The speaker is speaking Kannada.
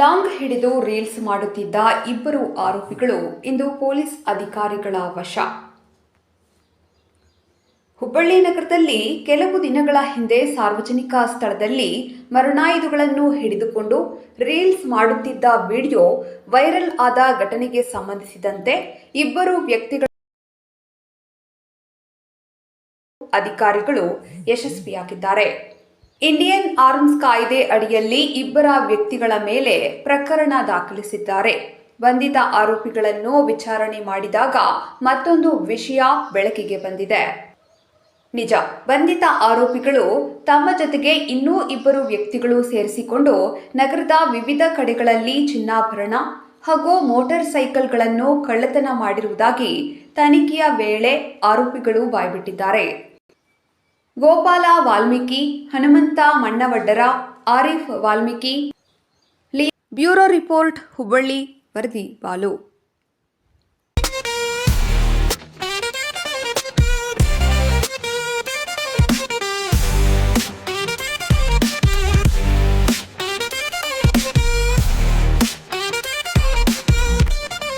ಲಾಂಗ್ ಹಿಡಿದು ರೀಲ್ಸ್ ಮಾಡುತ್ತಿದ್ದ ಇಬ್ಬರು ಆರೋಪಿಗಳು ಇಂದು ಪೊಲೀಸ್ ಅಧಿಕಾರಿಗಳ ವಶ. ಹುಬ್ಬಳ್ಳಿ ನಗರದಲ್ಲಿ ಕೆಲವು ದಿನಗಳ ಹಿಂದೆ ಸಾರ್ವಜನಿಕ ಸ್ಥಳದಲ್ಲಿ ಮರಣಾಯುಧಗಳನ್ನು ಹಿಡಿದುಕೊಂಡು ರೀಲ್ಸ್ ಮಾಡುತ್ತಿದ್ದ ವಿಡಿಯೋ ವೈರಲ್ ಆದ ಘಟನೆಗೆ ಸಂಬಂಧಿಸಿದಂತೆ ಇಬ್ಬರು ವ್ಯಕ್ತಿಗಳ ಅಧಿಕಾರಿಗಳು ಯಶಸ್ವಿಯಾಗಿದ್ದಾರೆ. ಇಂಡಿಯನ್ ಆರ್ಮ್ಸ್ ಕಾಯ್ದೆ ಅಡಿಯಲ್ಲಿ ಇಬ್ಬರ ವ್ಯಕ್ತಿಗಳ ಮೇಲೆ ಪ್ರಕರಣ ದಾಖಲಿಸಿದ್ದಾರೆ. ಬಂಧಿತ ಆರೋಪಿಗಳನ್ನು ವಿಚಾರಣೆ ಮಾಡಿದಾಗ ಮತ್ತೊಂದು ವಿಷಯ ಬೆಳಕಿಗೆ ಬಂದಿದೆ. ನಿಜ, ಬಂಧಿತ ಆರೋಪಿಗಳು ತಮ್ಮ ಜೊತೆಗೆ ಇನ್ನೂ ಇಬ್ಬರು ವ್ಯಕ್ತಿಗಳು ಸೇರಿಸಿಕೊಂಡು ನಗರದ ವಿವಿಧ ಕಡೆಗಳಲ್ಲಿ ಚಿನ್ನಾಭರಣ ಹಾಗೂ ಮೋಟಾರ್ ಸೈಕಲ್ಗಳನ್ನು ಕಳ್ಳತನ ಮಾಡಿರುವುದಾಗಿ ತನಿಖೆಯ ವೇಳೆ ಆರೋಪಿಗಳು ಬಾಯ್ಬಿಟ್ಟಿದ್ದಾರೆ. ಗೋಪಾಲ ವಾಲ್ಮೀಕಿ ಹನುಮಂತ ಮಣ್ಣವಡ್ಡರ ಆರಿಫ್ ವಾಲ್ಮೀಕಿ ಬ್ಯೂರೋ ರಿಪೋರ್ಟ್ ಹುಬ್ಬಳ್ಳಿ ವರದಿ ಬಾಲು.